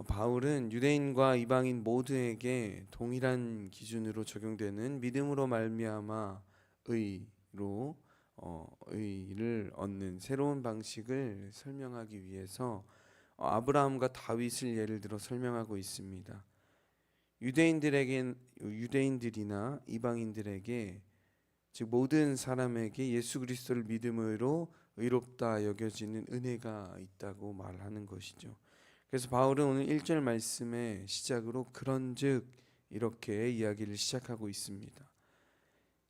어, 바울은 유대인과 이방인 모두에게 동일한 기준으로 적용되는 믿음으로 말미암아 의로 어, 의를 얻는 새로운 방식을 설명하기 위해서 어, 아브라함과 다윗을 예를 들어 설명하고 있습니다. 유대인들에게 유대인들이나 이방인들에게 즉 모든 사람에게 예수 그리스도를 믿음으로 의롭다 여겨지는 은혜가 있다고 말하는 것이죠. 그래서 바울은 오늘 1절 말씀의 시작으로 그런즉 이렇게 이야기를 시작하고 있습니다.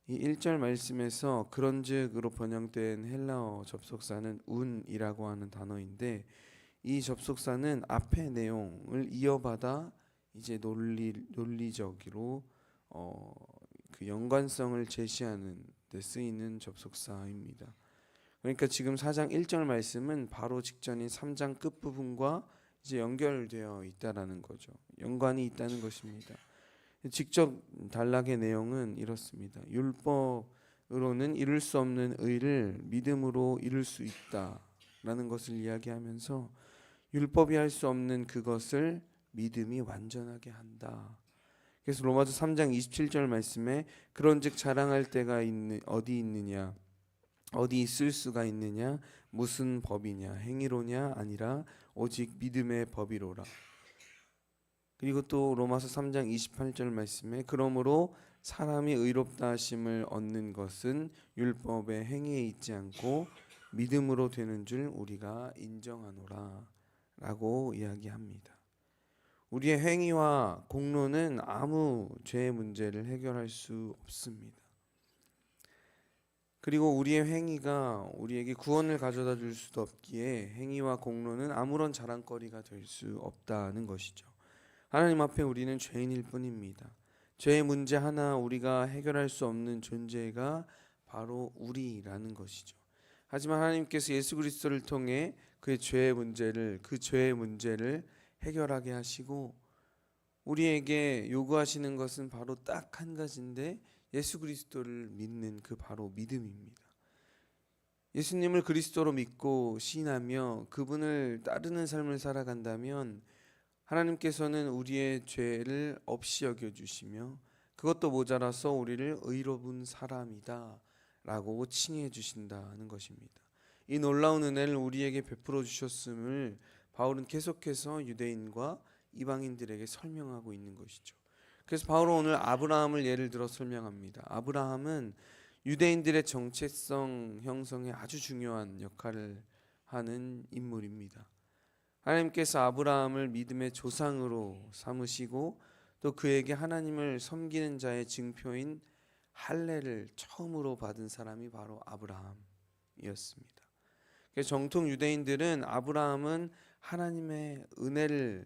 이 1절 말씀에서 그런즉으로 번역된 헬라어 접속사는 운이라고 하는 단어인데 이 접속사는 앞의 내용을 이어받아 이제 논리 논리적으로 어, 그 연관성을 제시하는 데 쓰이는 접속사입니다. 그러니까 지금 4장 1절 말씀은 바로 직전인 3장 끝 부분과 이제 연결되어 있다라는 거죠. 연관이 있다는 것입니다. 직접 단락의 내용은 이렇습니다. 율법으로는 이룰 수 없는 의를 믿음으로 이룰 수 있다라는 것을 이야기하면서 율법이 할 수 없는 그것을 믿음이 완전하게 한다. 그래서 로마서 3장 27절 말씀에 그런즉 자랑할 때가 있는 어디 있느냐 어디 있을 수가 있느냐 무슨 법이냐 행위로냐 아니라 오직 믿음의 법이로라. 그리고 또 로마서 3장 28절 말씀에 그러므로 사람이 의롭다 하심을 얻는 것은 율법의 행위에 있지 않고 믿음으로 되는 줄 우리가 인정하노라 라고 이야기합니다. 우리의 행위와 공로는 아무 죄의 문제를 해결할 수 없습니다. 그리고 우리의 행위가 우리에게 구원을 가져다 줄 수도 없기에 행위와 공로는 아무런 자랑거리가 될 수 없다는 것이죠. 하나님 앞에 우리는 죄인일 뿐입니다. 죄의 문제 하나 우리가 해결할 수 없는 존재가 바로 우리라는 것이죠. 하지만 하나님께서 예수 그리스도를 통해 그의 죄의 문제를 그 죄의 문제를 해결하게 하시고 우리에게 요구하시는 것은 바로 딱 한 가지인데 예수 그리스도를 믿는 그 바로 믿음입니다. 예수님을 그리스도로 믿고 신하며 그분을 따르는 삶을 살아간다면 하나님께서는 우리의 죄를 없이 여겨 주시며 그것도 모자라서 우리를 의로운 사람이다 라고 칭해 주신다는 것입니다. 이 놀라운 은혜를 우리에게 베풀어 주셨음을 바울은 계속해서 유대인과 이방인들에게 설명하고 있는 것이죠. 그래서 바울은 오늘 아브라함을 예를 들어 설명합니다. 아브라함은 유대인들의 정체성 형성에 아주 중요한 역할을 하는 인물입니다. 하나님께서 아브라함을 믿음의 조상으로 삼으시고 또 그에게 하나님을 섬기는 자의 증표인 할례를 처음으로 받은 사람이 바로 아브라함이었습니다. 정통 유대인들은 아브라함은 하나님의 은혜를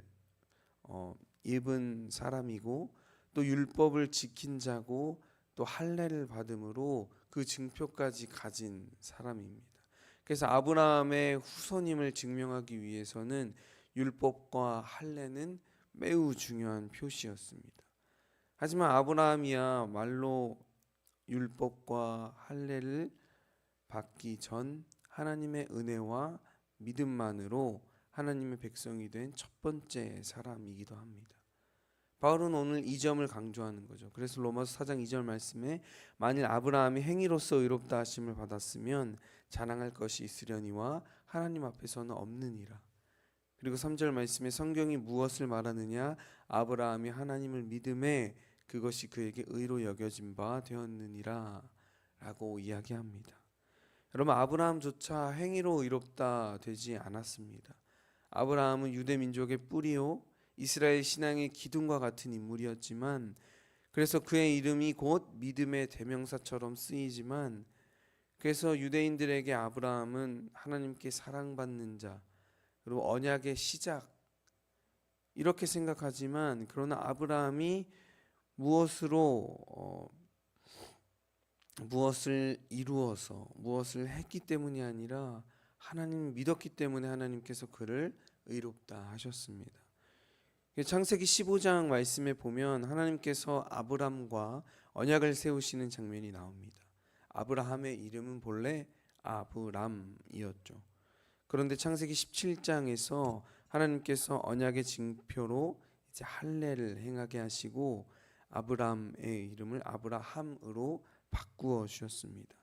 어, 입은 사람이고 또 율법을 지킨 자고 또 할례를 받음으로 그 증표까지 가진 사람입니다. 그래서 아브라함의 후손임을 증명하기 위해서는 율법과 할례는 매우 중요한 표시였습니다. 하지만 아브라함이야 말로 율법과 할례를 받기 전 하나님의 은혜와 믿음만으로 하나님의 백성이 된 첫 번째 사람이기도 합니다. 바울은 오늘 이 점을 강조하는 거죠. 그래서 로마서 4장 2절 말씀에 만일 아브라함이 행위로서 의롭다 하심을 받았으면 자랑할 것이 있으려니와 하나님 앞에서는 없느니라. 그리고 3절 말씀에 성경이 무엇을 말하느냐 아브라함이 하나님을 믿음에 그것이 그에게 의로 여겨진 바 되었느니라 라고 이야기합니다. 여러분 아브라함조차 행위로 의롭다 되지 않았습니다. 아브라함은 유대 민족의 뿌리요 이스라엘 신앙의 기둥과 같은 인물이었지만 그래서 그의 이름이 곧 믿음의 대명사처럼 쓰이지만 그래서 유대인들에게 아브라함은 하나님께 사랑받는 자 그리고 언약의 시작 이렇게 생각하지만 그러나 아브라함이 무엇으로 어, 무엇을 이루어서 무엇을 했기 때문이 아니라 하나님 믿었기 때문에 하나님께서 그를 의롭다 하셨습니다. 창세기 15장 말씀에 보면 하나님께서 아브람과 언약을 세우시는 장면이 나옵니다. 아브라함의 이름은 본래 아브람이었죠. 그런데 창세기 17장에서 하나님께서 언약의 징표로 이제 할례를 행하게 하시고 아브라함의 이름을 아브라함으로 바꾸어 주셨습니다.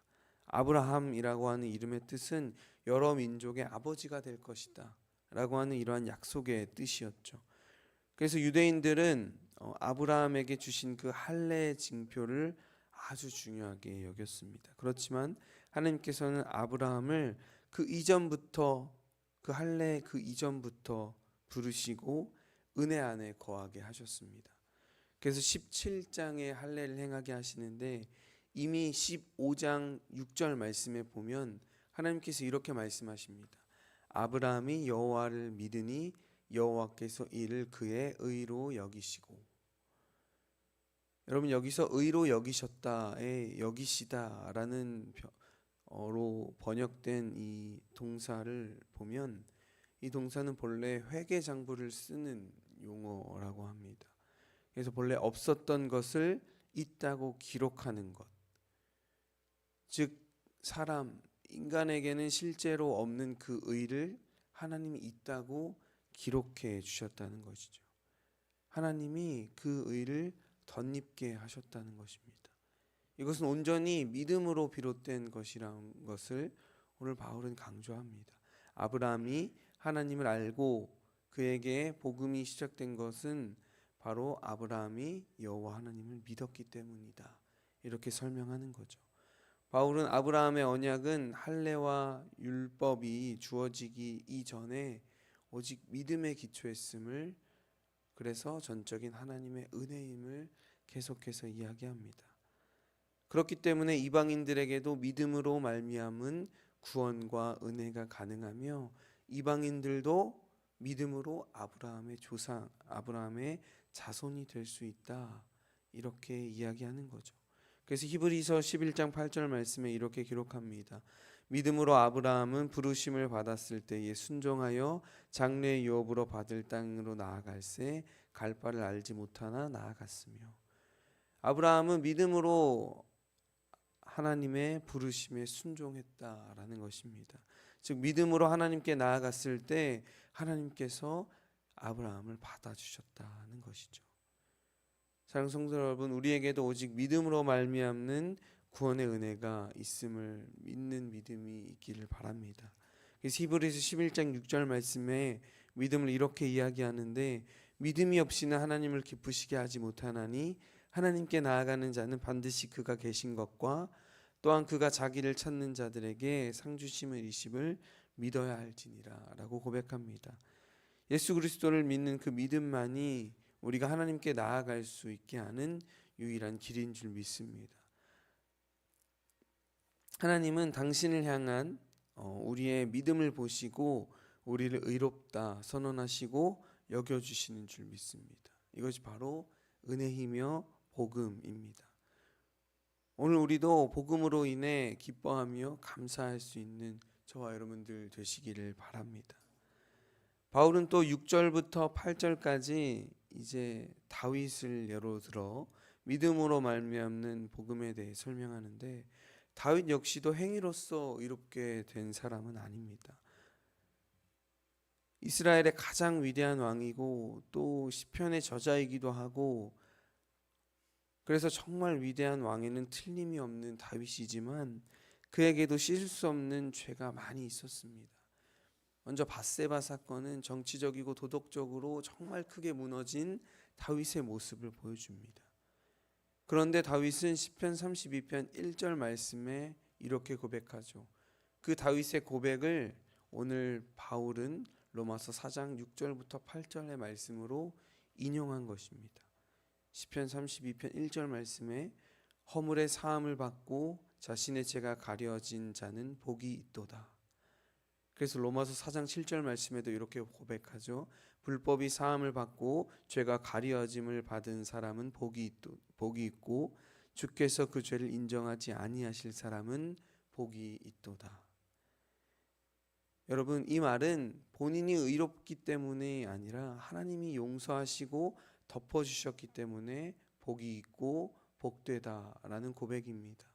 아브라함이라고 하는 이름의 뜻은 여러 민족의 아버지가 될 것이다. 라고 하는 이러한 약속의 뜻이었죠. 그래서 유대인들은 어, 아브라함에게 주신 그 할례의 징표를 아주 중요하게 여겼습니다. 그렇지만 하나님께서는 아브라함을 그 이전부터 그 할례 그 이전부터 부르시고 은혜 안에 거하게 하셨습니다. 그래서 17장의 할례를 행하게 하시는데 이미 15장 6절 말씀에 보면 하나님께서 이렇게 말씀하십니다. 아브라함이 여호와를 믿으니 여호와께서 이를 그의 의로 여기시고 여러분 여기서 의로 여기셨다에 여기시다라는 어로 번역된 이 동사를 보면 이 동사는 본래 회계 장부를 쓰는 용어라고 합니다. 그래서 본래 없었던 것을 있다고 기록하는 것. 즉 사람 인간에게는 실제로 없는 그 의를 하나님이 있다고 기록해 주셨다는 것이죠. 하나님이 그 의를 덧입게 하셨다는 것입니다. 이것은 온전히 믿음으로 비롯된 것이라는 것을 오늘 바울은 강조합니다. 아브라함이 하나님을 알고 그에게 복음이 시작된 것은 바로 아브라함이 여호와 하나님을 믿었기 때문이다. 이렇게 설명하는 거죠. 바울은 아브라함의 언약은 할례와 율법이 주어지기 이전에 오직 믿음에 기초했음을 그래서 전적인 하나님의 은혜임을 계속해서 이야기합니다. 그렇기 때문에 이방인들에게도 믿음으로 말미암은 구원과 은혜가 가능하며 이방인들도 믿음으로 아브라함의 조상, 아브라함의 자손이 될 수 있다. 이렇게 이야기하는 거죠. 그래서 히브리서 11장 8절 말씀에 이렇게 기록합니다. 믿음으로 아브라함은 부르심을 받았을 때에 순종하여 장래 유업으로 받을 땅으로 나아갈새 갈 바를 알지 못하나 나아갔으며 아브라함은 믿음으로 하나님의 부르심에 순종했다라는 것입니다. 즉 믿음으로 하나님께 나아갔을 때 하나님께서 아브라함을 받아주셨다는 것이죠. 사랑 성도 여러분, 우리에게도 오직 믿음으로 말미암는 구원의 은혜가 있음을 믿는 믿음이 있기를 바랍니다. 히브리서 11장 6절 말씀에 믿음을 이렇게 이야기하는데 믿음이 없이는 하나님을 기쁘시게 하지 못하나니 하나님께 나아가는 자는 반드시 그가 계신 것과 또한 그가 자기를 찾는 자들에게 상 주심을 이심을 믿어야 할지니라라고 고백합니다. 예수 그리스도를 믿는 그 믿음만이 우리가 하나님께 나아갈 수 있게 하는 유일한 길인 줄 믿습니다. 하나님은 당신을 향한 어, 우리의 믿음을 보시고 우리를 의롭다 선언하시고 여겨 주시는 줄 믿습니다. 이것이 바로 은혜이며 복음입니다. 오늘 우리도 복음으로 인해 기뻐하며 감사할 수 있는 저와 여러분들 되시기를 바랍니다. 바울은 또 6절부터 8절까지 이제 다윗을 예로 들어 믿음으로 말미암는 복음에 대해 설명하는데 다윗 역시도 행위로서 이롭게 된 사람은 아닙니다. 이스라엘의 가장 위대한 왕이고 또 시편의 저자이기도 하고 그래서 정말 위대한 왕에는 틀림이 없는 다윗이지만 그에게도 씻을 수 없는 죄가 많이 있었습니다. 먼저 바세바 사건은 정치적이고 도덕적으로 정말 크게 무너진 다윗의 모습을 보여줍니다. 그런데 다윗은 시편 32편 1절 말씀에 이렇게 고백하죠. 그 다윗의 고백을 오늘 바울은 로마서 4장 6절부터 8절의 말씀으로 인용한 것입니다. 시편 32편 1절 말씀에 허물의 사함을 받고 자신의 죄가 가려진 자는 복이 있도다. 그래서 로마서 4장 7절 말씀에도 이렇게 고백하죠. 불법이 사함을 받고 죄가 가려짐을 받은 사람은 복이 있도, 복이 있고 주께서 그 죄를 인정하지 아니하실 사람은 복이 있도다. 여러분 이 말은 본인이 의롭기 때문이 아니라 하나님이 용서하시고 덮어 주셨기 때문에 복이 있고 복되다라는 고백입니다.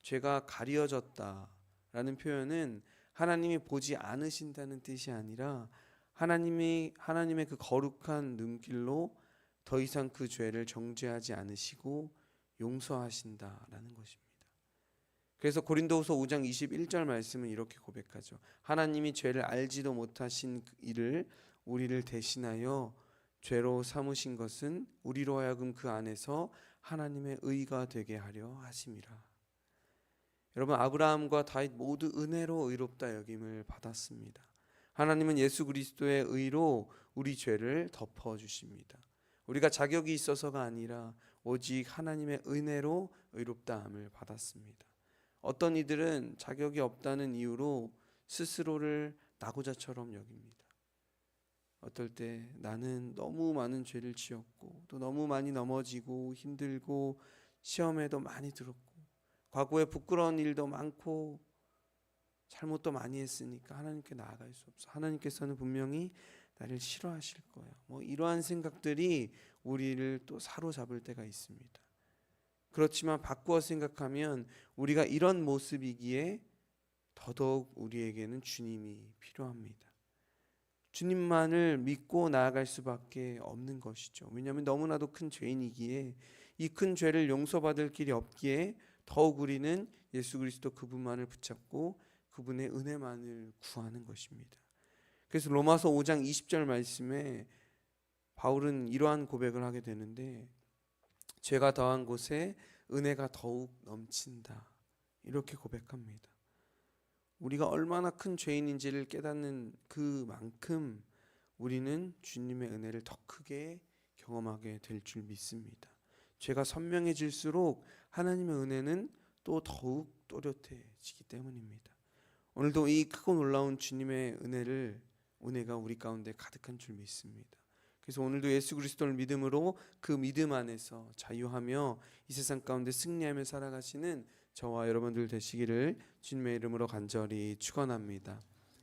죄가 가려졌다라는 표현은 하나님이 보지 않으신다는 뜻이 아니라 하나님이 하나님의 그 거룩한 눈길로 더 이상 그 죄를 정죄하지 않으시고 용서하신다라는 것입니다. 그래서 고린도후서 5장 21절 말씀은 이렇게 고백하죠. 하나님이 죄를 알지도 못하신 그 일을 우리를 대신하여 죄로 삼으신 것은 우리로 하여금 그 안에서 하나님의 의가 되게 하려 하심이라. 여러분 아브라함과 다윗 모두 은혜로 의롭다 여김을 받았습니다. 하나님은 예수 그리스도의 의로 우리 죄를 덮어 주십니다. 우리가 자격이 있어서가 아니라 오직 하나님의 은혜로 의롭다함을 받았습니다. 어떤 이들은 자격이 없다는 이유로 스스로를 나고자처럼 여깁니다. 어떨 때 나는 너무 많은 죄를 지었고 또 너무 많이 넘어지고 힘들고 시험에도 많이 들었고 과거에 부끄러운 일도 많고 잘못도 많이 했으니까 하나님께 나아갈 수 없어. 하나님께서는 분명히 나를 싫어하실 거야. 뭐 이러한 생각들이 우리를 또 사로잡을 때가 있습니다. 그렇지만 바꾸어 생각하면 우리가 이런 모습이기에 더더욱 우리에게는 주님이 필요합니다. 주님만을 믿고 나아갈 수밖에 없는 것이죠. 왜냐하면 너무나도 큰 죄인이기에 이 큰 죄를 용서받을 길이 없기에 더욱 우리는 예수 그리스도 그분만을 붙잡고 그분의 은혜만을 구하는 것입니다. 그래서 로마서 5장 20절 말씀에 바울은 이러한 고백을 하게 되는데 죄가 더한 곳에 은혜가 더욱 넘친다. 이렇게 고백합니다. 우리가 얼마나 큰 죄인인지를 깨닫는 그만큼 우리는 주님의 은혜를 더 크게 경험하게 될 줄 믿습니다. 죄가 선명해질수록 하나님의 은혜는 또 더욱 또렷해지기 때문입니다. 오늘도 이 크고 놀라운 주님의 은혜를 은혜가 우리 가운데 가득한 줄 믿습니다. 그래서 오늘도 예수 그리스도를 믿음으로 그 믿음 안에서 자유하며 이 세상 가운데 승리하며 살아가시는 저와 여러분들 되시기를 주님의 이름으로 간절히 축원합니다.